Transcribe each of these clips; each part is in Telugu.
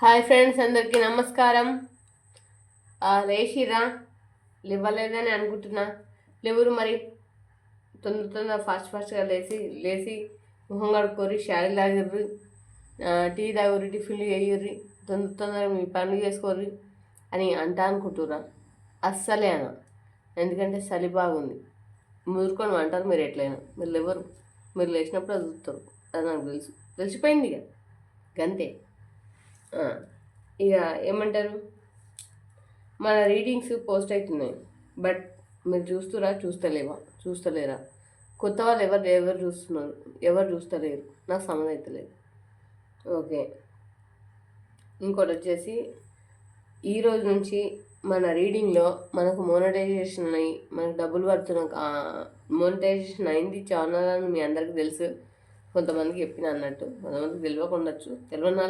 హాయ్ ఫ్రెండ్స్ అందరికీ నమస్కారం. లేచిరా లేవలేదని అనుకుంటున్నా. లేవురు మరి. తొందర తొందర ఫాస్ట్ ఫాస్ట్గా లేచి లేచి ముఖం కడుక్కోరి షాయి తాగిర్రి టీ తాగురి టిఫిన్లు వేయర్రి తొందర తొందరగా మీ పనులు చేసుకోర్రి అని అంటా అనుకుంటున్నా. అస్సలే అన. ఎందుకంటే చలి బాగుంది. ముదురుకొని అంటారు మీరు ఎట్లయినా. మీరు ఎవరు మీరు లేచినప్పుడు అది చూస్తారు అది నాకు తెలుసు. తెలిసిపోయింది ఇక గంతే. ఇక ఏమంటారు? మన రీడింగ్స్ పోస్ట్ అవుతున్నాయి. బట్ మీరు చూస్తురా చూస్తలేవా? చూస్తలేరా? కొత్త వాళ్ళు ఎవరు ఎవరు చూస్తున్నారు? ఎవరు చూస్తలేరు? నాకు సమయం అవుతలేదు ఓకే. ఇంకోటి వచ్చేసి ఈ రోజు నుంచి మన రీడింగ్లో మనకు మోనటైజేషన్ అయ్యి మనకు డబ్బులు పడుతున్న మోనటైజేషన్ అయింది ఛానల్ అని మీ అందరికీ తెలుసు. కొంతమందికి చెప్పిన అన్నట్టు కొంతమందికి తెలియకుండొచ్చు తెలియని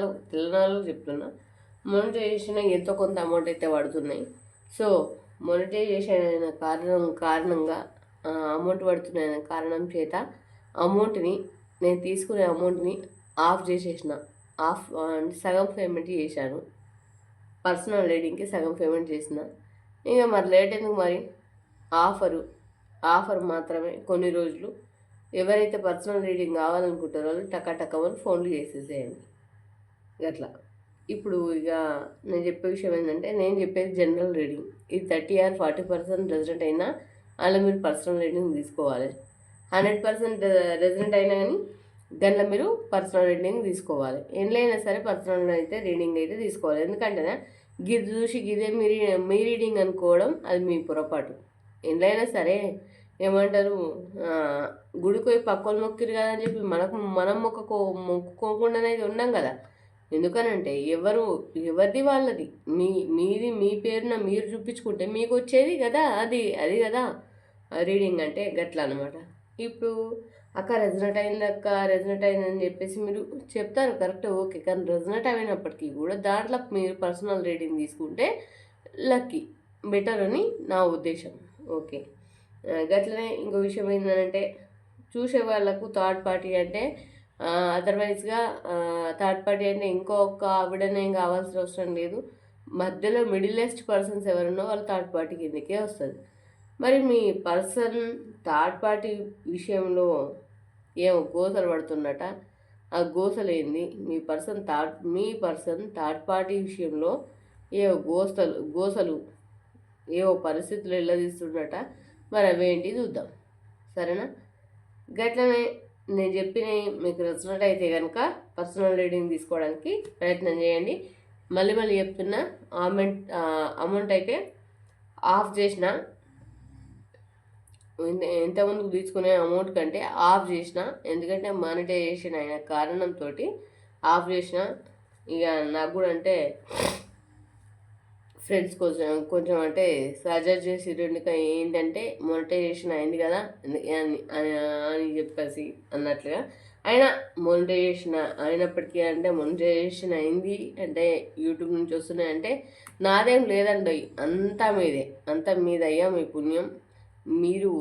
వాళ్ళు చెప్తున్నా. మోనటైజేషన్ ఎంతో కొంత అమౌంట్ అయితే పడుతున్నాయి సో మోనటైజేషన్ అయిన కారణం కారణంగా అమౌంట్ పడుతున్న కారణం చేత అమౌంట్ని నేను తీసుకునే అమౌంట్ని ఆఫ్ చేసేసిన. ఆఫ్ అంటే సగం పేమెంట్ చేశాను. పర్సనల్ రైడింగ్కి సగం పేమెంట్ చేసిన. ఇంకా మరి లేట్ ఎందుకు మరి? ఆఫరు ఆఫర్ మాత్రమే కొన్ని రోజులు ఎవరైతే పర్సనల్ రీడింగ్ కావాలనుకుంటారో వాళ్ళు టకా టక్కమని ఫోన్లు చేసేసేయండి. అట్లా ఇప్పుడు ఇక నేను చెప్పే విషయం ఏంటంటే నేను చెప్పేది జనరల్ రీడింగ్. ఇది thirty or forty percent resident అయినా అలా మీరు పర్సనల్ రీడింగ్ తీసుకోవాలి. హండ్రెడ్ పర్సెంట్ రెసిడెంట్ అయినా కానీ దాంట్లో మీరు పర్సనల్ రీడింగ్ తీసుకోవాలి. ఎందులైనా సరే పర్సనల్ అయితే రీడింగ్ అయితే తీసుకోవాలి. ఎందుకంటే గిది చూసి గిదే మీ మీ రీడింగ్ అనుకోవడం అది మీ పొరపాటు. ఎందులైనా సరే ఏమంటారు? గుడికి పోయి పక్కన మొక్కిరు కదా అని చెప్పి మనకు మనం మొక్కకో మొక్కుకోకుండానే ఉన్నాం కదా. ఎందుకనంటే ఎవరు ఎవరిది వాళ్ళది? మీ మీది మీ పేరున మీరు చూపించుకుంటే మీకు వచ్చేది కదా అది అది కదా. రీడింగ్ అంటే గట్ల అనమాట ఇప్పుడు అక్క రెజనెట్ అయింది అక్క రెజనెట్ అయిందని చెప్పేసి మీరు చెప్తారు కరెక్ట్ ఓకే. కానీ రెజనెట్ అయినప్పటికీ కూడా దాంట్లో మీరు పర్సనల్ రీడింగ్ తీసుకుంటే లక్కీ బెటర్ అని నా ఉద్దేశం. ఓకే. గట్లనే ఇంకో విషయం ఏంటంటే చూసే వాళ్ళకు థర్డ్ పార్టీ అంటే అదర్వైజ్గా థర్డ్ పార్టీ అంటే ఇంకొక ఆవిడనే కావాల్సిన అవసరం లేదు. మధ్యలో మిడిలెస్ట్ పర్సన్స్ ఎవరున్నో వాళ్ళు థర్డ్ పార్టీ కిందకే వస్తుంది. మరి మీ పర్సన్ థర్డ్ పార్టీ విషయంలో ఏమో గోసలు పడుతున్నట? ఆ గోసలు ఏంది? మీ పర్సన్ థర్డ్ మీ పర్సన్ థర్డ్ పార్టీ విషయంలో ఏవో గోసలు గోసలు ఏవో పరిస్థితులు వెళ్ళదీస్తుండట మరి అవేంటి చూద్దాం. సరేనా? గట్లనే నేను చెప్పిన మీకు నచ్చినట్టయితే కనుక పర్సనల్ రీడింగ్ తీసుకోవడానికి ప్రయత్నం చేయండి. మళ్ళీ మళ్ళీ చెప్తున్నా అమౌంట్ అమౌంట్ అయితే ఆఫ్ చేసిన ఇంత- ఇంతకుముందు తీసుకునే అమౌంట్ కంటే ఆఫ్ చేసిన ఎందుకంటే మానిటైజేషన్ అయిన కారణంతో ఆఫ్ చేసిన ఇక నాకు కూడా అంటే ఫ్రెండ్స్ కొంచెం కొంచెం అంటే సజెస్ట్ చేసి రెండు ఏంటంటే మోనిటైజేషన్ అయింది కదా అని అని చెప్పేసి అన్నట్లుగా. అయినా మోనిటైజేషన్ అయినప్పటికీ అంటే మోనిటైజేషన్ అయింది అంటే యూట్యూబ్ నుంచి వస్తున్నాయి అంటే నాదేం లేదండి. అంతా మీదే అంతా మీదయ్యా మీ పుణ్యం. మీరు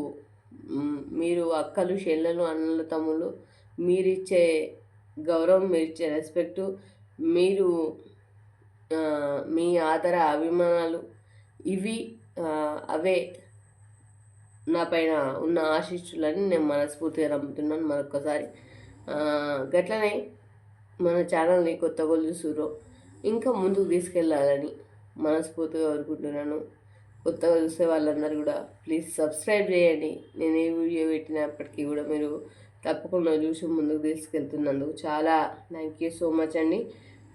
మీరు అక్కలు చెల్లెలు అన్నలు తమ్ముళ్ళు మీరిచ్చే గౌరవం మీరిచ్చే రెస్పెక్టు మీరు మీ ఆదర అభిమానాలు ఇవి అవే నా పైన ఉన్న ఆశీస్సులని నేను మనస్ఫూర్తిగా నమ్ముతున్నాను. మరొకసారి గట్లనే మన ఛానల్ని కొత్త వాళ్ళు ఇంకా ముందుకు తీసుకెళ్ళాలని మనస్ఫూర్తిగా కోరుకుంటున్నాను. కొత్తగా చూసే వాళ్ళందరూ కూడా ప్లీజ్ సబ్స్క్రైబ్ చేయండి. నేను ఏ వీడియో పెట్టినప్పటికీ కూడా మీరు తప్పకుండా చూసి ముందుకు తీసుకెళ్తున్నందుకు చాలా థ్యాంక్ యూ సో మచ్ అండి.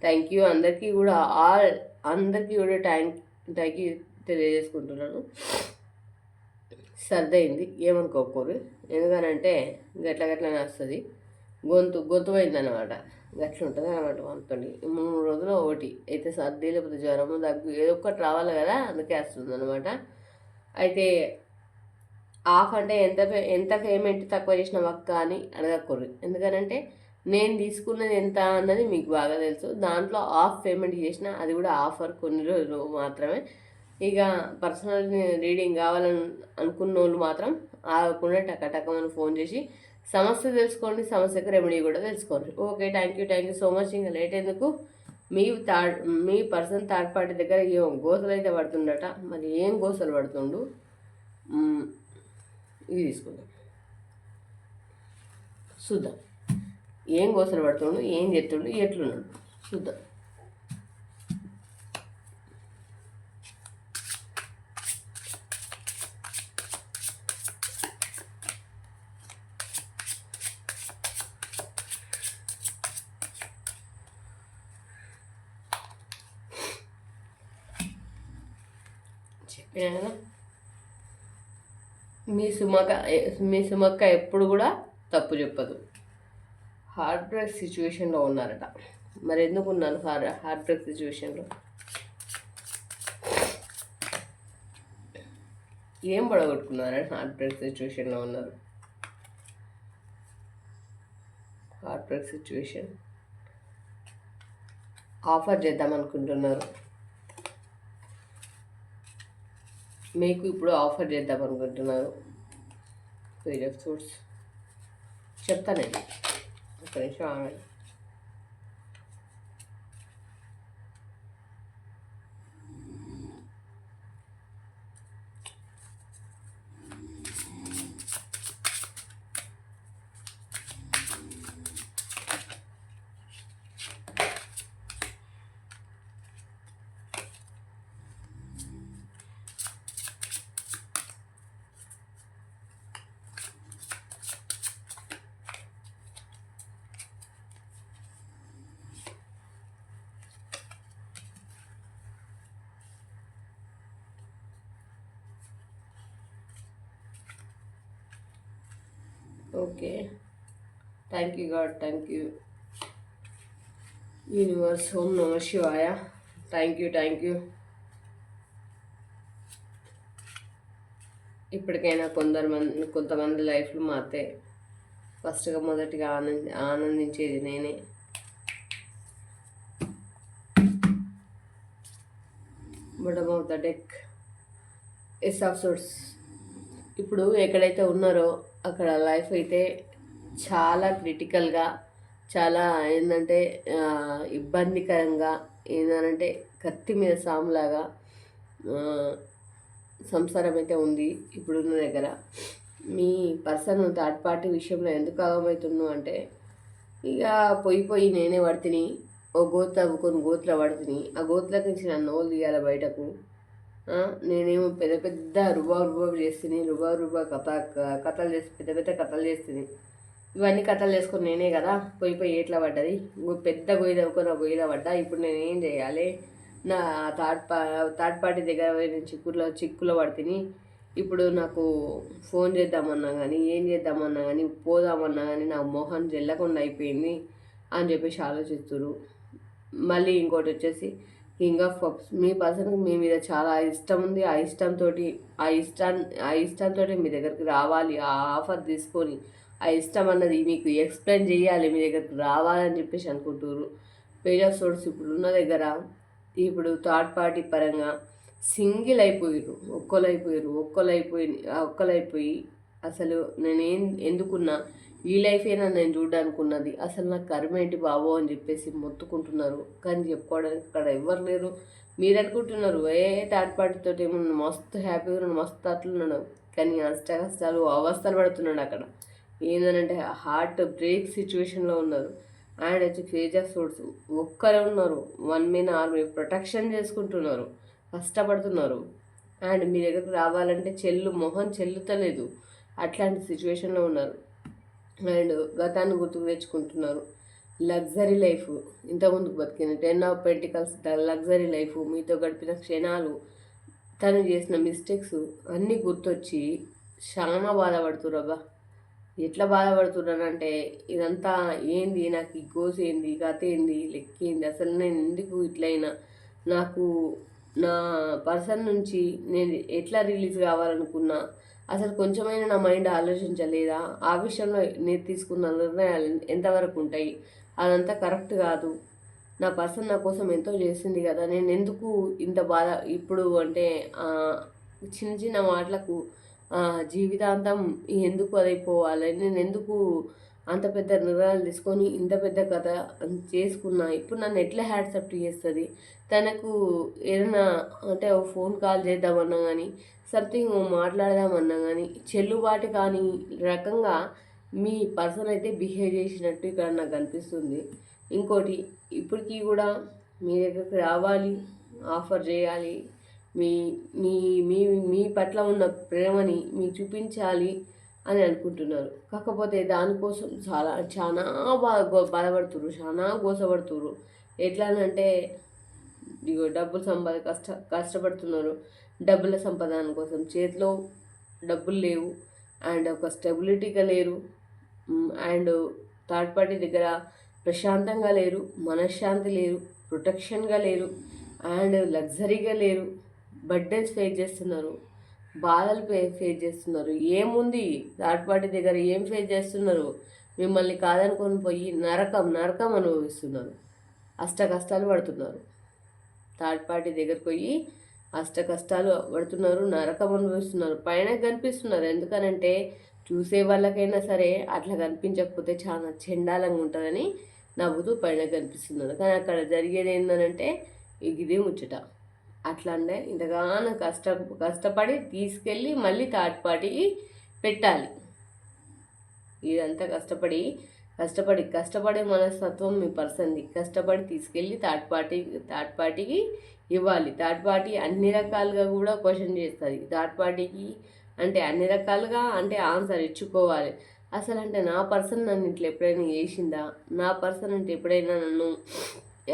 థ్యాంక్ యూ అందరికీ కూడా ఆల్ అందరికీ కూడా థ్యాంక్ థ్యాంక్ యూ తెలియజేసుకుంటున్నాను. సర్దయింది ఏమనుకోకూరు ఎందుకనంటే గట్ల గట్లనే వస్తుంది గొంతు గొంతు అయిందనమాట గట్ల ఉంటుంది అనమాట మనతో మూడు రోజులు ఒకటి. అయితే సర్ది లేకపోతే జ్వరము దగ్గు ఏదో ఒకటి రావాలి కదా అందుకే వస్తుంది అనమాట అయితే ఆఫ్ అంటే ఎంత పే- ఎంత పేమెంట్ తక్కువ చేసిన వక్క అని అడగకూడదు. ఎందుకనంటే నేను తీసుకున్నది ఎంత అన్నది మీకు బాగా తెలుసు. దాంట్లో ఆఫ్ పేమెంట్ చేసిన అది కూడా ఆఫర్ కొన్ని రోజులు మాత్రమే. ఇక పర్సనల్ రీడింగ్ కావాలని అనుకున్న వాళ్ళు మాత్రం ఆగకుండా టకటకమని ఫోన్ చేసి సమస్య తెలుసుకోండి సమస్యకు రెమెడీ కూడా తెలుసుకోండి. Okay thank you thank you so much ఇంకా లేట్ ఎందుకు? మీ థర్డ్ మీ పర్సన్ థర్డ్ పార్టీ దగ్గర ఏం గోసలు అయితే పడుతుండట? మరి ఏం గోసలు పడుతుండు? ఇది తీసుకుందాం. చూద్దాం. ఏం గోసలు పడుతుండు ఏం చేస్తుండు ఎట్లున్నాడు. చూద్దాం. చెప్పినా మీ సుమక మీ సుమక్క ఎప్పుడు కూడా తప్పు చెప్పదు. హార్ట్ బ్రేక్ సిచ్యువేషన్లో ఉన్నారట. మరి ఎందుకు ఉన్నాను హార్ హార్ట్ బ్రేక్ సిచ్యువేషన్లో? ఏం పడగొట్టుకున్నారని హార్ట్ బ్రేక్ సిచ్యువేషన్లో ఉన్నారు? Heart break situation. ఆఫర్ చేద్దాం అనుకుంటున్నారు మీకు ఇప్పుడు ఆఫర్ చేద్దాం అనుకుంటున్నారు చెప్తానండి. ఆఫ్ ఫ్రూట్స్ చెప్తానండి ఒక నిమిషం okay. Thank you God thank you universe Om Namah Shivaya thank you thank you ఇప్పటికైనా కొందరు మంది కొంతమంది లైఫ్లు మారితే ఫస్ట్గా మొదటిగా ఆనంది ఆనందించేది నేనే. Bottom of the deck ace of swords ఇప్పుడు ఎక్కడైతే ఉన్నారో అక్కడ లైఫ్ అయితే చాలా క్రిటికల్గా చాలా ఏంటంటే ఇబ్బందికరంగా ఏంటంటే కత్తి మీద సాములాగా సంసారం అయితే ఉంది ఇప్పుడున్న దగ్గర. మీ పర్సన్ థర్డ్ పార్టీ విషయంలో ఎందుకు ఆగమవుతున్నావు అంటే ఇక పోయి పోయి నేనే పడితిని ఓ గోత్ర కొన్ని గోత్ర పడితిని ఆ గోత్రకి నుంచి నన్ను నోలు తీయాలి బయటకు. నేనేమో పెద్ద పెద్ద రుబా రుబాబు చేస్తుంది రుబా రుబా కథ కథలు చేసి పెద్ద పెద్ద కథలు చేస్తుంది ఇవన్నీ కథలు చేసుకుని నేనే కదా పోయి పోయి ఎట్లా పడ్డది? పెద్ద గొయ్యి తవ్వుకొని గొయ్యిలో పడ్డా ఇప్పుడు నేను ఏం చేయాలి? నా థర్డ్ పా థర్డ్ పార్టీ దగ్గర నేను చిక్కులో చిక్కులో పడితిని. ఇప్పుడు నాకు ఫోన్ చేద్దామన్నా కానీ ఏం చేద్దామన్నా కానీ పోదామన్నా కానీ నా మొహం జల్లకుండా అయిపోయింది అని చెప్పేసి ఆలోచిస్తున్నారు మళ్ళీ ఇంకోటి వచ్చేసి కింగ్ ఆఫ్ కప్స్ మీ పర్సన్కి మీ మీద చాలా ఇష్టం ఉంది. ఆ ఇష్టంతో ఆ ఇష్టాన్ని ఆ ఇష్టంతో మీ దగ్గరికి రావాలి. ఆ ఆఫర్ తీసుకొని ఆ ఇష్టం అన్నది మీకు ఎక్స్ప్లెయిన్ చేయాలి. మీ దగ్గరికి రావాలని చెప్పేసి అనుకుంటున్నారు పేజ్ ఆఫ్ సోర్స్ ఇప్పుడు ఉన్న దగ్గర ఇప్పుడు థర్డ్ పార్టీ పరంగా సింగిల్ అయిపోయారు ఒక్కలైపోయారు ఒక్కలైపోయి ఒక్కలైపోయి అసలు నేనేం ఎందుకున్నా ఈ లైఫ్ అయినా నేను చూడడానికి ఉన్నది అసలు నాకు కర్మ ఏంటి బాబో అని చెప్పేసి మొత్తుకుంటున్నారు. కానీ చెప్పుకోవడానికి అక్కడ ఎవ్వరు లేరు. మీరు అనుకుంటున్నారు ఏ థర్డ్ పార్టీతో ఏమో మస్తు హ్యాపీగా ఉన్నాడు మస్తు అట్లున్నాడు కానీ అష్ట కష్టాలు అవస్థలు పడుతున్నాడు అక్కడ. ఏంటంటే హార్ట్ బ్రేక్ సిచ్యువేషన్లో ఉన్నారు. అండ్ వచ్చి ఫేజ్ ఆఫ్ సోర్స్ ఒక్కరే ఉన్నారు. వన్ మీన్ ఆర్మీ ప్రొటెక్షన్ చేసుకుంటున్నారు. కష్టపడుతున్నారు. అండ్ మీ దగ్గరకు రావాలంటే చెల్లు మొహం చెల్లుతలేదు. అట్లాంటి సిచ్యువేషన్లో ఉన్నారు. అండ్ గతాన్ని గుర్తుకు తెచ్చుకుంటున్నారు. Luxury life. ఇంతకుముందు బతికిన ten of pentacles luxury life మీతో గడిపిన క్షణాలు తను చేసిన మిస్టేక్స్ అన్నీ గుర్తొచ్చి చాలా బాధపడుతుర్రబ్బా. ఎట్లా బాధపడుతున్నానంటే ఇదంతా ఏంది నాకు ఈ గోస్ ఏంది కథ ఏంది లెక్క ఏంది అసలు నేను ఎందుకు ఇట్లయినా? నాకు నా పర్సన్ నుంచి నేను ఎట్లా రిలీజ్ కావాలనుకున్నా? అసలు కొంచెమైనా నా మైండ్ ఆలోచించలేదా? ఆ విషయంలో నేను తీసుకున్న నిర్ణయాలు ఎంతవరకు ఉంటాయి? అదంతా కరెక్ట్ కాదు. నా పర్సన్ నా కోసం ఎంతో చేసింది కదా నేను ఎందుకు ఇంత బాధ? ఇప్పుడు అంటే చిన్న చిన్న మాటలకు జీవితాంతం ఎందుకు అదైపోవాలి? నేను ఎందుకు అంత పెద్ద నిర్ణయాలు తీసుకొని ఇంత పెద్ద కథ చేసుకున్నా? ఇప్పుడు నన్ను ఎట్లా హ్యాట్సప్ చేస్తుంది? తనకు ఏదైనా అంటే ఫోన్ కాల్ చేద్దామన్నా కానీ సంథింగ్ మాట్లాడదామన్నా కానీ చెల్లుబాటు కానీ రకంగా మీ పర్సన్ అయితే బిహేవ్ చేసినట్టు ఇక్కడ నాకు అనిపిస్తుంది. ఇంకోటి ఇప్పటికీ కూడా మీ దగ్గరికి రావాలి ఆఫర్ చేయాలి మీ మీ మీ మీ పట్ల ఉన్న ప్రేమని మీరు చూపించాలి అని అనుకుంటున్నారు. కాకపోతే దానికోసం చాలా చాలా బాగా బాధపడుతున్నారు చాలా గోసపడుతున్నారు ఎట్లా అంటే ఇగో డబ్బులు సంపాద కష్ట కష్టపడుతున్నారు. డబ్బుల సంపాదన కోసం చేతిలో డబ్బులు లేవు. అండ్ ఒక స్టెబిలిటీగా లేరు. అండ్ థర్డ్ పార్టీ దగ్గర ప్రశాంతంగా లేరు. మనశ్శాంతి లేరు. ప్రొటెక్షన్గా లేరు. అండ్ లగ్జరీగా లేరు. బర్డెన్స్ ఫేస్ చేస్తున్నారు. బాధలు ఫే ఫేస్ చేస్తున్నారు. ఏముంది? థర్డ్ పార్టీ దగ్గర ఏం ఫేస్ చేస్తున్నారు? మిమ్మల్ని కాదనుకొని పోయి నరకం నరకం అనుభవిస్తున్నారు. అష్ట కష్టాలు పడుతున్నారు. థర్డ్ పార్టీ దగ్గరకు పోయి అష్ట కష్టాలు పడుతున్నారు నరకం అనుభవిస్తున్నారు. పైన కనిపిస్తున్నారు. ఎందుకనంటే చూసే వాళ్ళకైనా సరే అట్లా కనిపించకపోతే చాలా చెండాలంగా ఉంటుందని నవ్వుతూ పైన కనిపిస్తున్నారు. కానీ అక్కడ జరిగేది ఏంటంటే ఇదే ముచ్చట. అట్లా అంటే ఇంతగానో కష్ట కష్టపడి తీసుకెళ్ళి మళ్ళీ థర్డ్ పార్టీకి పెట్టాలి. ఇదంతా కష్టపడి కష్టపడి కష్టపడే మనస్తత్వం మీ పర్సన్ది. కష్టపడి తీసుకెళ్ళి థర్డ్ పార్టీ థర్డ్ పార్టీకి ఇవ్వాలి. థర్డ్ పార్టీ అన్ని రకాలుగా కూడా క్వశ్చన్ చేస్తుంది. థర్డ్ పార్టీకి అంటే అన్ని రకాలుగా అంటే ఆన్సర్ ఇచ్చుకోవాలి. అసలు అంటే నా పర్సన్ నన్ను ఇట్లా ఎప్పుడైనా చేసిందా? నా పర్సన్ అంటే ఎప్పుడైనా నన్ను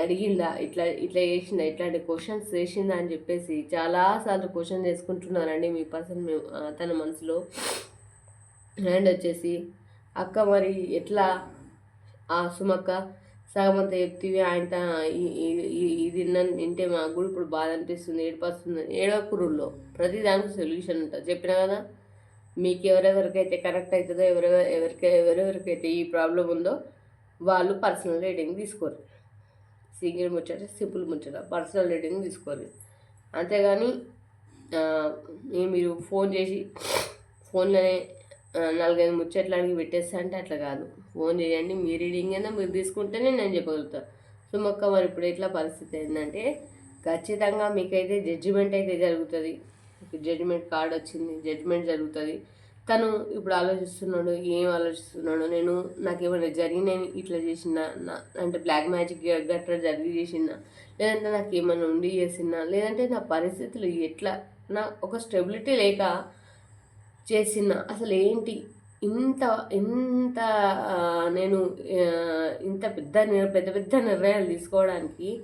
అడిగిందా? ఇట్లా ఇట్లా చేసిందా? ఇట్లాంటి క్వశ్చన్స్ చేసిందా అని చెప్పేసి చాలాసార్లు క్వశ్చన్ చేసుకుంటున్నారండి మీ పర్సన్ తన మనసులో. అండ్ వచ్చేసి అక్క మరి ఎట్లా? ఆ సుమక్క సగం అంతా చెప్తివి ఆయన ఇది వింటే మాకు కూడా ఇప్పుడు బాధ అనిపిస్తుంది ఏడుపస్తుంది. ఏడవకురుల్లో ప్రతి దానికి సొల్యూషన్ ఉంటుంది. చెప్పినా కదా మీకు ఎవరెవరికైతే కరెక్ట్ అవుతుందో ఎవరెవరు ఎవరికి ఎవరెవరికైతే ఈ ప్రాబ్లం ఉందో వాళ్ళు పర్సనల్ రీడింగ్ తీసుకోరు. సింగిల్ ముచ్చట సింపుల్ ముచ్చట పర్సనల్ రీడింగ్ తీసుకోరు. అంతేగాని మీరు ఫోన్ చేసి ఫోన్లోనే నాలుగైదు ముచ్చట్లు అడిగి పెట్టేస్తా అంటే అట్లా కాదు. ఫోన్ చేయండి మీ రీడింగ్ అయినా మీరు తీసుకుంటేనే నేను చెప్పగలుగుతాను సో మొక్క మరి ఇప్పుడు ఎట్లా పరిస్థితి ఏంటంటే ఖచ్చితంగా మీకైతే జడ్జిమెంట్ అయితే జరుగుతుంది. జడ్జిమెంట్ కార్డ్ వచ్చింది జడ్జిమెంట్ జరుగుతుంది. తను ఇప్పుడు ఆలోచిస్తున్నాడు ఏం ఆలోచిస్తున్నాడు నేను నాకు ఏమైనా జరిగినాయి ఇట్లా చేసిన అంటే బ్లాక్ మ్యాజిక్ గట్రా జరిగి చేసిన లేదంటే నాకు ఏమైనా ఉండి చేసిన లేదంటే నా పరిస్థితులు ఎట్లా నా ఒక స్టెబిలిటీ లేక చేసిన అసలు ఏంటి? ఇంత ఇంత నేను ఇంత పెద్ద పెద్ద పెద్ద నిర్ణయాలు తీసుకోవడానికి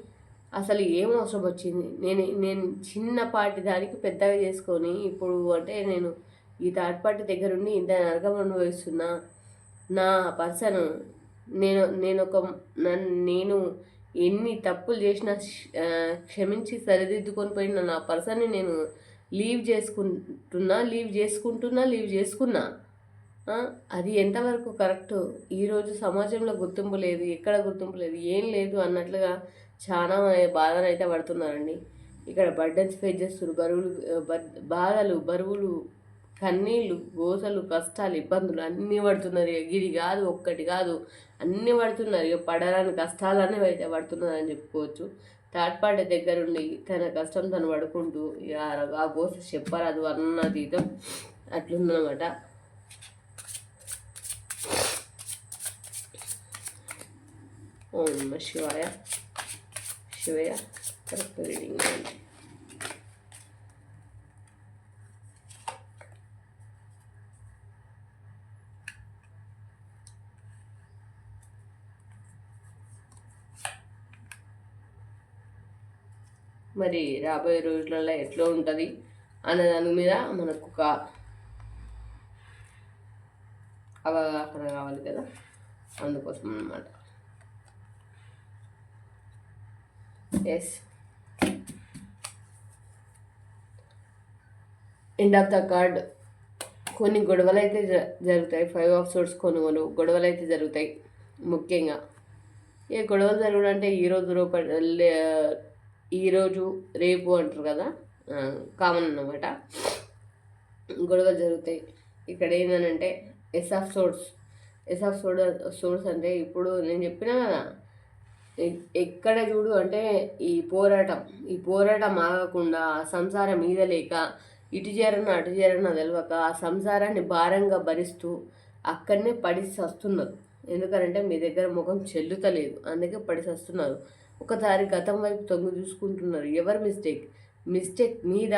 అసలు ఏం అవసరం వచ్చింది? నేను నేను చిన్నపాటి దానికి పెద్దగా చేసుకొని ఇప్పుడు అంటే నేను ఈ థర్డ్ పార్టీ దగ్గరుండి ఇంత నరకం అనుభవిస్తున్నా నా పర్సన్ నేను నేను ఒక నేను ఎన్ని తప్పులు చేసినా క్షమించి సరిదిద్దుకొని పోయిన నా పర్సన్ని నేను లీవ్ చేసుకుంటున్నా లీవ్ చేసుకుంటున్నా లీవ్ చేసుకున్నా. అది ఎంతవరకు కరెక్ట్? ఈరోజు సమాజంలో గుర్తింపు లేదు ఎక్కడ గుర్తింపు లేదు ఏం లేదు అన్నట్లుగా చాలా బాధలు అయితే పడుతున్నారండి. ఇక్కడ బర్డన్స్ ఫేస్ చేస్తున్నారు బరువులు బాధలు బరువులు కన్నీళ్ళు గోసలు కష్టాలు ఇబ్బందులు అన్నీ పడుతున్నారు. గిరి కాదు ఒక్కటి కాదు అన్నీ పడుతున్నారు. ఇక పడరాని కష్టాలన్నీ అయితే పడుతున్నారని చెప్పుకోవచ్చు. థర్డ్ పార్టీ దగ్గరుండి తన కష్టం తను పడుకుంటూ ఆ గోస చెప్పరాదు అన్నతీతం అట్లుందనమాట. ఓం నమ శివాయ శివయ కరెక్ట్ రీడింగ్ మరి రాబోయే రోజులలో ఎట్లా ఉంటుంది అనే దాని మీద మనకు ఒక అవగాహన కావాలి కదా? అందుకోసం అనమాట ace end of the card కొన్ని గొడవలు అయితే జరుగుతాయి. ఫైవ్ ఆఫ్ సోర్స్ కొనుగోలు గొడవలు అయితే జరుగుతాయి. ముఖ్యంగా ఏ గొడవలు జరగడం అంటే ఈరోజు రూప ఈరోజు రేపు అంటారు కదా? కామన్ అన్నమాట. గొడవలు జరుగుతాయి. ఇక్కడ ఏంటంటే ace of swords ace of swords swords అంటే ఇప్పుడు నేను చెప్పినా కదా ఎ- ఎక్కడ చూడు అంటే ఈ పోరాటం ఈ పోరాటం ఆగకుండా సంసారం మీద లేక ఇటు చేరన అటు చేరన తెలియక ఆ సంసారాన్ని భారంగా భరిస్తూ అక్కడనే పడి వస్తున్నారు ఎందుకంటే మీ దగ్గర ముఖం చెల్లుతలేదు అందుకే పడి వస్తున్నారు ఒకసారి గతం వైపు తొంగి చూసుకుంటున్నారు. ఎవరి మిస్టేక్? మిస్టేక్ మీద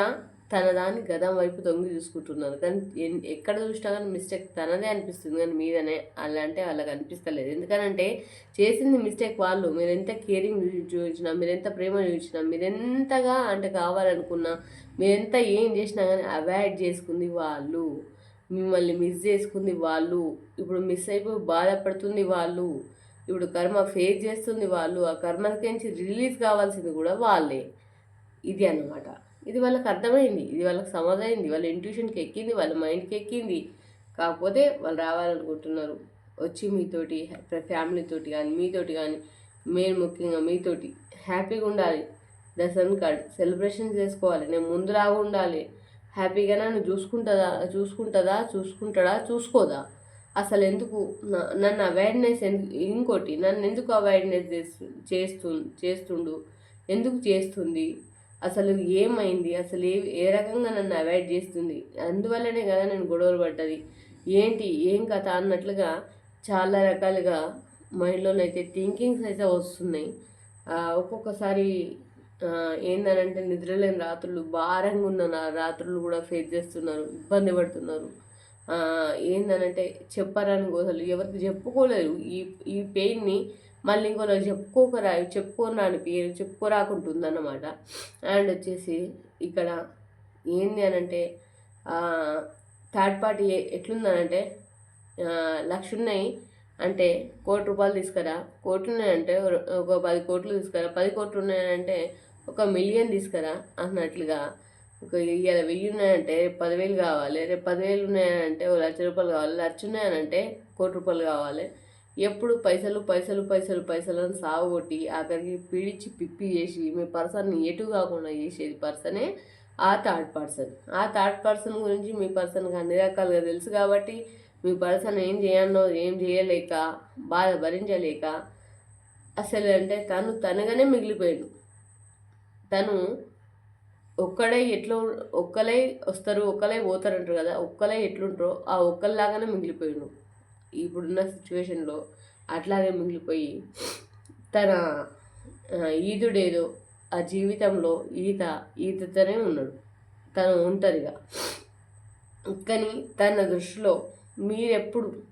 తన దాన్ని గతం వైపు తొంగి చూసుకుంటున్నారు కానీ ఎన్- ఎక్కడ చూసినా కానీ మిస్టేక్ తనదే అనిపిస్తుంది. కానీ మీదనే అలా అంటే వాళ్ళకి అనిపిస్తలేదు. ఎందుకనంటే చేసింది మిస్టేక్ వాళ్ళు. మీరు ఎంత కేరింగ్ చూపించినా మీరు ఎంత ప్రేమ చూపించినా మీరు ఎంతగా అంటే కావాలనుకున్నా మీరు ఎంత ఏం చేసినా కానీ అవాయిడ్ చేసుకుంది వాళ్ళు. మిమ్మల్ని మిస్ చేసుకుంది వాళ్ళు. ఇప్పుడు మిస్ అయిపోయి బాధపడుతుంది వాళ్ళు. ఇప్పుడు కర్మ ఫేస్ చేస్తుంది వాళ్ళు. ఆ కర్మకి రిలీజ్ కావాల్సింది కూడా వాళ్ళే. ఇది అన్నమాట. ఇది వాళ్ళకి అర్థమైంది ఇది వాళ్ళకి సమదైంది వాళ్ళ ఇంట్యూషన్కి ఎక్కింది వాళ్ళ మైండ్కి ఎక్కింది. కాకపోతే వాళ్ళు రావాలనుకుంటున్నారు. వచ్చి మీతోటి ఫ్యామిలీతోటి కానీ మీతోటి కానీ మెయిన్ ముఖ్యంగా మీతోటి హ్యాపీగా ఉండాలి. దసరా కార్డ్ సెలబ్రేషన్ చేసుకోవాలి. నేను ముందులాగా ఉండాలి. హ్యాపీగా నన్ను చూసుకుంటుందా చూసుకుంటుందా చూసుకుంటాడా చూసుకోదా? అసలు ఎందుకు నన్ను అవేర్నెస్ ఎందుకు ఇంకోటి నన్ను ఎందుకు అవేర్నెస్ చేస్తు చేస్తు చేస్తుండు? ఎందుకు చేస్తుంది? అసలు ఏమైంది? అసలు ఏ ఏ రకంగా నన్ను అవాయిడ్ చేస్తుంది? అందువల్లనే కదా నేను గొడవలు పడ్డది. ఏంటి? ఏం కథ? అన్నట్లుగా చాలా రకాలుగా మైండ్లోనైతే థింకింగ్స్ అయితే వస్తున్నాయి. ఒక్కొక్కసారి ఏందనంటే నిద్రలేని రాత్రులు భారంగా ఉన్న రాత్రులు కూడా ఫేస్ చేస్తున్నారు ఇబ్బంది పడుతున్నారు. ఏందనంటే చెప్పరాని అసలు ఎవరికి చెప్పుకోలేరు ఈ ఈ పెయిన్ని మళ్ళీ ఇంకోలో చెప్పుకోకరా చెప్పుకోరాని పేరు చెప్పుకోరాకుంటుంది అన్నమాట అండ్ వచ్చేసి ఇక్కడ ఏంది అనంటే థర్డ్ పార్టీ ఎట్లుందనంటే లక్ష ఉన్నాయి అంటే కోటి రూపాయలు తీసుకురా. కోట్లు ఉన్నాయంటే ఒక పది కోట్లు తీసుకురా. పది కోట్లు ఉన్నాయంటే ఒక మిలియన్ తీసుకురా అన్నట్లుగా. ఒక ఇవాళ వెయ్యి ఉన్నాయంటే రేపు పదివేలు కావాలి. రేపు పదివేలు ఉన్నాయంటే ఒక లక్ష రూపాయలు కావాలి. లక్ష ఉన్నాయనంటే కోటి రూపాయలు కావాలి. ఎప్పుడు పైసలు పైసలు పైసలు పైసలను అని ఆఖరికి పిడిచి పిప్పి చేసి మీ పర్సన్ని ఎటు కాకుండా చేసేది పర్సనే ఆ థర్డ్ పర్సన్. ఆ థర్డ్ పర్సన్ గురించి మీ పర్సన్కి అన్ని రకాలుగా తెలుసు కాబట్టి మీ పర్సన్ ఏం చేయనో ఏం చేయలేక బాధ భరించలేక అసలు అంటే తను తనగానే మిగిలిపోయాడు. తను ఒక్కడే ఎట్లా ఒక్కలే వస్తారు ఒక్కలే పోతారు అంటారు కదా ఒక్కలే ఎట్లుంటారో ఆ ఒక్కరిలాగానే మిగిలిపోయాడు. ఇప్పుడున్న సిచ్యువేషన్లో అట్లాగే మిగిలిపోయి తన ఈదుడేదో ఆ జీవితంలో ఈత ఈతతోనే ఉన్నాడు. తను ఒంటరిగా. కానీ తన దృష్టిలో మీరెప్పుడు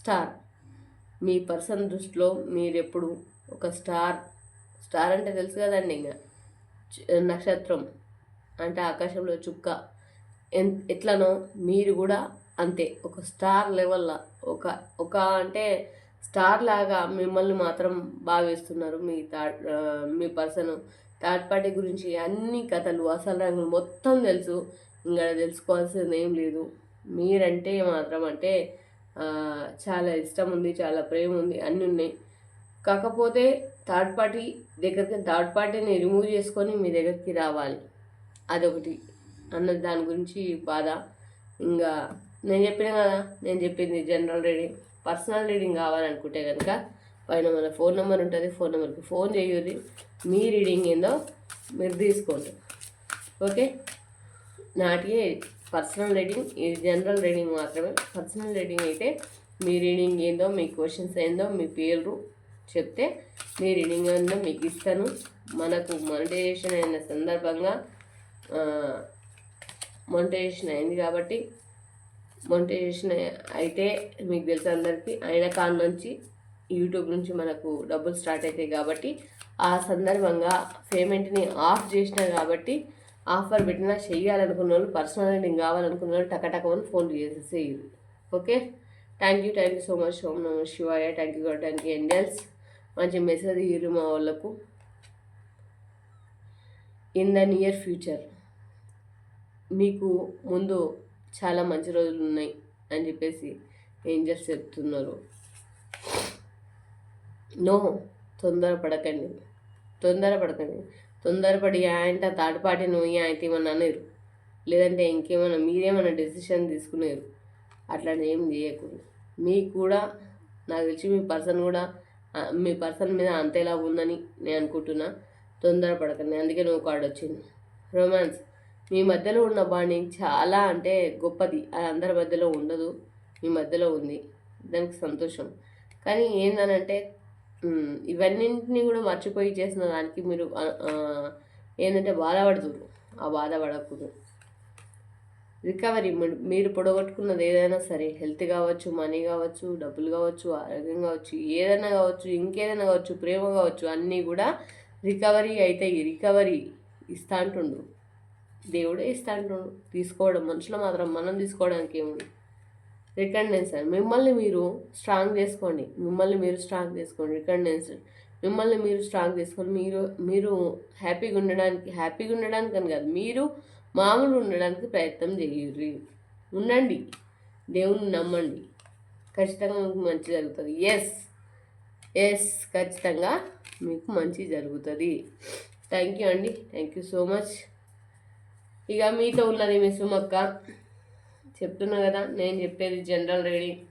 స్టార్? మీ పర్సన్ దృష్టిలో మీరెప్పుడు ఒక స్టార్? స్టార్ అంటే తెలుసు కదండి ఇంకా నక్షత్రం. అంటే ఆకాశంలో చుక్క. ఎట్లనో మీరు కూడా అంతే. ఒక స్టార్ లెవెల్లో ఒక ఒక అంటే స్టార్ లాగా మిమ్మల్ని మాత్రం భావిస్తున్నారు మీ థర్డ్ మీ పర్సన్. థర్డ్ పార్టీ గురించి అన్ని కథలు అసలు రంగులు మొత్తం తెలుసు. ఇంకా తెలుసుకోవాల్సింది ఏం లేదు. మీరంటే మాత్రం అంటే చాలా ఇష్టం ఉంది చాలా ప్రేమ ఉంది అన్నీ ఉన్నాయి. కాకపోతే థర్డ్ పార్టీ దగ్గరికి థర్డ్ పార్టీని రిమూవ్ చేసుకొని మీ దగ్గరికి రావాలి. అదొకటి. అన్న దాని గురించి బాధ. ఇంకా నేను చెప్పిన కదా నేను చెప్పింది జనరల్ రీడింగ్ పర్సనల్ రీడింగ్ కావాలనుకుంటే కనుక పైన మన ఫోన్ నెంబర్ ఉంటుంది ఫోన్ నెంబర్కి ఫోన్ చేయూరి మీ రీడింగ్ ఏందో మీరు తీసుకోండి. ఓకే నాటికి పర్సనల్ రీడింగ్ ఇది జనరల్ రీడింగ్ మాత్రమే. పర్సనల్ రీడింగ్ అయితే మీ రీడింగ్ ఏందో మీ క్వశ్చన్స్ ఏందో మీ పేరు చెప్తే మీ రీడింగ్ ఏందో మీకు ఇస్తాను. మనకు మానిటైజేషన్ అయిన సందర్భంగా మానిటైజేషన్ అయింది కాబట్టి మోనిటైజేషన్ అయితే మీకు తెలుసు అందరికీ. అయిన కాడ నుంచి యూట్యూబ్ నుంచి మనకు డబ్బులు స్టార్ట్ అవుతాయి కాబట్టి ఆ సందర్భంగా పేమెంట్ని ఆఫ్ చేసిన కాబట్టి ఆఫర్ పెట్టినా చెయ్యాలనుకున్న వాళ్ళు పర్సనల్ రీడింగ్ కావాలనుకున్న వాళ్ళు టకటకమని ఫోన్ చేసేసేయండి okay? Thank you thank you so much Om Namah Shivaya. Thank you God thank you angels మంచి మెసేజ్ ఇరు మా వాళ్ళకు. ఇన్ ద నియర్ ఫ్యూచర్ మీకు ముందు చాలా మంచి రోజులు ఉన్నాయి అని చెప్పేసి ఏంజల్స్ చెప్తున్నారు. నో తొందరపడకండి. తొందరపడకండి. తొందరపడి ఆయన తాటిపాటి నువ్వు ఆయన ఏమన్నా అనేరు లేదంటే ఇంకేమన్నా మీరేమన్నా డెసిషన్ తీసుకునేరు అట్లా ఏం చేయకూడదు. మీకు కూడా నాకు తెలిసి మీ పర్సన్ కూడా మీ పర్సన్ మీద అంతేలా ఉందని నేను అనుకుంటున్నా. తొందరపడకండి. అందుకే నువ్వు కార్డు వచ్చింది రొమాన్స్ మీ మధ్యలో ఉన్న బాండింగ్ చాలా అంటే గొప్పది. అది అందరి మధ్యలో ఉండదు మీ మధ్యలో ఉంది. దానికి సంతోషం. కానీ ఏందనంటే ఇవన్నింటినీ కూడా మర్చిపోయి చేసిన దానికి మీరు ఏంటంటే బాధపడుతురు ఆ బాధపడకూడదు రికవరీ మీరు- పొడగొట్టుకున్నది ఏదైనా సరే హెల్త్ కావచ్చు మనీ కావచ్చు డబ్బులు కావచ్చు ఆరోగ్యం కావచ్చు ఏదైనా కావచ్చు ఇంకేదైనా కావచ్చు ప్రేమ కావచ్చు అన్నీ కూడా రికవరీ అయితే రికవరీ ఇస్తా అంటుండ్రు. దేవుడే ఇస్తాడు తీసుకోవడం మనుషులు మాత్రం మనం తీసుకోవడానికి ఏముంది? రికండెన్స్ మిమ్మల్ని మీరు స్ట్రాంగ్ చేసుకోండి. మిమ్మల్ని మీరు స్ట్రాంగ్ చేసుకోండి. రికండెన్స్ మిమ్మల్ని మీరు స్ట్రాంగ్ చేసుకొని మీరు మీరు హ్యాపీగా ఉండడానికి హ్యాపీగా ఉండడానికి అని కాదు. మీరు మామూలు ఉండడానికి ప్రయత్నం చేయండి ఉండండి. దేవుని నమ్మండి. ఖచ్చితంగా మీకు మంచి జరుగుతుంది. ఎస్ ఎస్ ఖచ్చితంగా మీకు మంచి జరుగుతుంది. థ్యాంక్ యూ అండి. థ్యాంక్ యూ సో మచ్ ఇక మీతో ఉన్నది మీ సుమక్క. చెప్తున్నా కదా నేను చెప్పేది జనరల్ రీడింగ్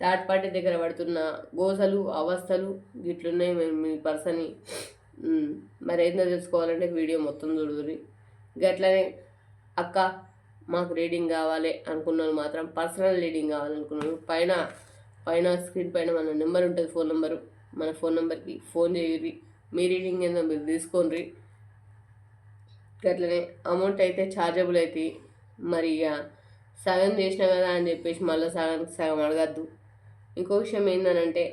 థర్డ్ పార్టీ దగ్గర పడుతున్న గోసలు అవస్థలు గిట్లున్నాయి మేము మీ పర్సన్ని మరి ఏందో తెలుసుకోవాలంటే వీడియో మొత్తం చూడుదురి గట్లనే అక్క మాకు రీడింగ్ కావాలి అనుకున్నాను మాత్రం పర్సనల్ రీడింగ్ కావాలనుకున్నాను పైన పైన స్క్రీన్ పైన మన నెంబర్ ఉంటుంది ఫోన్ నెంబరు మన ఫోన్ నెంబర్కి ఫోన్ చేయరి మీ రీడింగ్ ఏందో మీరు తీసుకోండి అట్లనే అమౌంట్ అయితే ఛార్జబుల్ అవుతాయి మరి ఇక సగం చేసినా కదా అని చెప్పేసి మళ్ళీ సగం సగం అడగద్దు. ఇంకో విషయం ఏంటంటే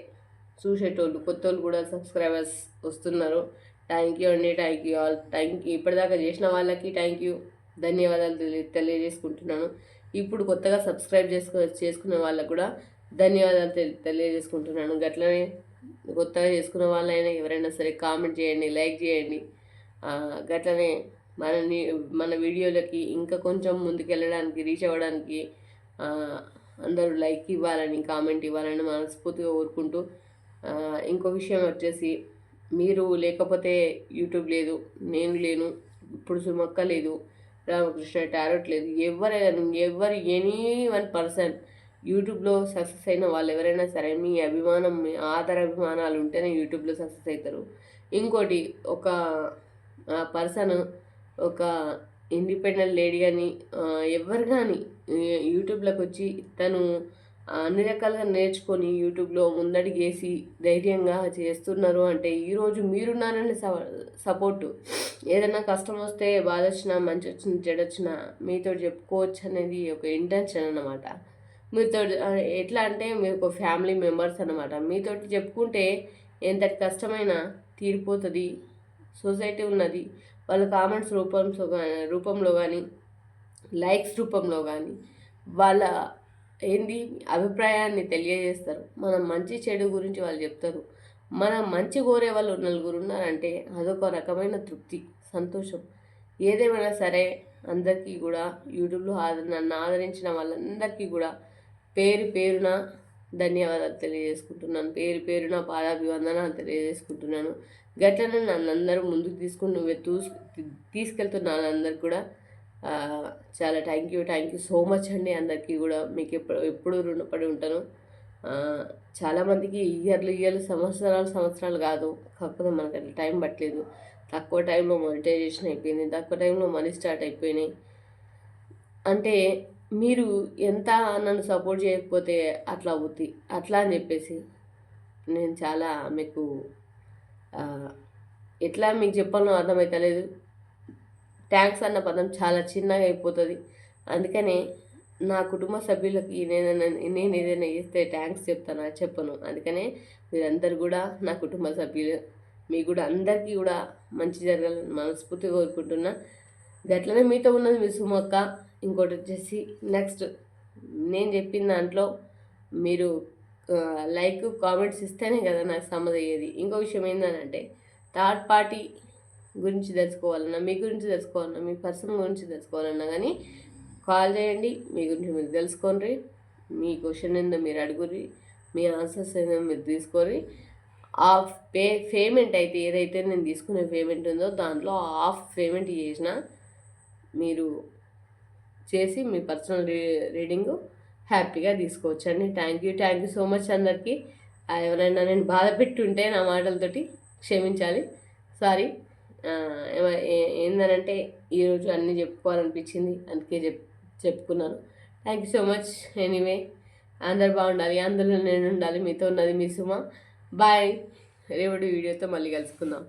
చూసేటోళ్ళు కొత్త వాళ్ళు కూడా సబ్స్క్రైబర్స్ వస్తున్నారు. థ్యాంక్ యూ అండి thank you all thank you ఇప్పటిదాకా చేసిన వాళ్ళకి థ్యాంక్ యూ ధన్యవాదాలు తెలియ తెలియజేసుకుంటున్నాను. ఇప్పుడు కొత్తగా సబ్స్క్రైబ్ చేసుకో చేసుకున్న వాళ్ళకు కూడా ధన్యవాదాలు తెలి తెలియజేసుకుంటున్నాను. గట్లనే కొత్తగా చేసుకున్న వాళ్ళైనా ఎవరైనా సరే కామెంట్ చేయండి లైక్ చేయండి. గట్లనే మనని మన వీడియోలకి ఇంకా కొంచెం ముందుకెళ్ళడానికి రీచ్ అవ్వడానికి అందరూ లైక్ ఇవ్వాలని కామెంట్ ఇవ్వాలని మనస్ఫూర్తిగా కోరుకుంటూ ఇంకో విషయం వచ్చేసి మీరు లేకపోతే యూట్యూబ్ లేదు నేను లేను ఇప్పుడు సుమక్క లేదు రామకృష్ణ టారోట్ లేదు ఎవరైనా ఎవరు ఎనీ వన్ పర్సన్ యూట్యూబ్లో సక్సెస్ అయిన వాళ్ళు ఎవరైనా సరే మీ అభిమానం మీ ఆదర అభిమానాలు ఉంటేనే యూట్యూబ్లో సక్సెస్ అవుతారు. ఇంకోటి ఒక పర్సన్ ఒక ఇండిపెండెంట్ లేడీ కానీ ఎవరు కానీ యూట్యూబ్లోకి వచ్చి తను అన్ని రకాలుగా నేర్చుకొని యూట్యూబ్లో ముందడిగేసి ధైర్యంగా చేస్తున్నారు అంటే ఈరోజు మీరున్నారని సపోర్టు. ఏదైనా కష్టం వస్తే బాధ వచ్చినా మంచి వచ్చినా చెడొచ్చినా మీతో చెప్పుకోవచ్చు అనేది ఒక ఇంటెన్షన్ అన్నమాట. మీతో ఎట్లా అంటే మీకు ఒక ఫ్యామిలీ మెంబర్స్ అన్నమాట. మీతోటి చెప్పుకుంటే ఎంత కష్టమైనా తీరిపోతుంది సొసైటీ ఉన్నది. వాళ్ళ కామెంట్స్ రూపంలో కానీ రూపంలో కానీ లైక్స్ రూపంలో కానీ వాళ్ళ ఏంది అభిప్రాయాన్ని తెలియజేస్తారు. మనం మంచి చెడు గురించి వాళ్ళు చెప్తారు. మనం మంచి కోరే వాళ్ళు నలుగురు ఉన్నారంటే అదొక రకమైన తృప్తి సంతోషం. ఏదేమైనా సరే అందరికీ కూడా యూట్యూబ్లో ఆద నన్ను ఆదరించిన వాళ్ళందరికీ కూడా పేరు పేరున ధన్యవాదాలు తెలియజేసుకుంటున్నాను. పేరు పేరున పాదాభివందనాలు తెలియజేసుకుంటున్నాను. గట్లనే నన్ను అందరూ ముందుకు తీసుకుని నువ్వే తూస్ తీసుకెళ్తున్న వాళ్ళందరికీ కూడా చాలా thank you thank you so much అండి అందరికీ కూడా. మీకు ఎప్పుడు ఎప్పుడు రుణపడి ఉంటాను. చాలామందికి ఇయర్లు ఇయర్లు సంవత్సరాలు సంవత్సరాలు కాదు. కాకపోతే మనకి అట్లా టైం పట్టలేదు. తక్కువ టైంలో మానిటైజేషన్ అయిపోయింది. తక్కువ టైంలో మనీ స్టార్ట్ అయిపోయినాయి. అంటే మీరు ఎంత నన్ను సపోర్ట్ చేయకపోతే అట్లా అవుద్ది. అట్లా అని చెప్పేసి నేను చాలా మీకు ఎట్లా మీకు చెప్పాలో అర్థమవుతలేదు ట్యాంక్స్ అన్న పదం చాలా చిన్నగా అయిపోతుంది. అందుకనే నా కుటుంబ సభ్యులకి నేను నేను ఏదైనా చేస్తే ట్యాంక్స్ చెప్తాను చెప్పను. అందుకనే మీరందరూ కూడా నా కుటుంబ సభ్యులు మీకు కూడా అందరికీ కూడా మంచి జరగాలని మనస్ఫూర్తిగా కోరుకుంటున్నా. గట్లనే మీతో ఉన్నది మీ సుమక్క. ఇంకోటి వచ్చేసి నెక్స్ట్ నేను చెప్పిన దాంట్లో మీరు లైక్ కామెంట్స్ ఇస్తేనే కదా నాకు సమ్మదయ్యేది ఇంకో విషయం ఏంటంటే థర్డ్ పార్టీ గురించి తెలుసుకోవాలన్నా మీ గురించి తెలుసుకోవాలన్నా మీ పర్సన్ గురించి తెలుసుకోవాలన్నా కానీ కాల్ చేయండి మీ గురించి మీరు తెలుసుకోండి మీ క్వశ్చన్ ఏందో మీరు అడుగురి మీ ఆన్సర్స్ ఏందో మీరు తీసుకోరి ఆ పే పేమెంట్ అయితే ఏదైతే నేను తీసుకునే పేమెంట్ ఉందో దాంట్లో హాఫ్ పేమెంట్ చేసిన మీరు చేసి మీ పర్సనల్ రీ రీడింగు హ్యాపీగా తీసుకోవచ్చండి. Thank you thank you so much అందరికీ. ఎవరైనా నేను బాధ పెట్టుంటే నా మాటలతోటి క్షమించాలి. సారీ ఏందనంటే ఈరోజు అన్నీ చెప్పుకోవాలనిపించింది. అందుకే చెప్ చెప్పుకున్నాను. Thank you so much anyway అందరు బాగుండాలి. అందులో నేను ఉండాలి. మీతో ఉన్నది మీ సుమ. బాయ్ రేపటి వీడియోతో మళ్ళీ కలుసుకుందాం.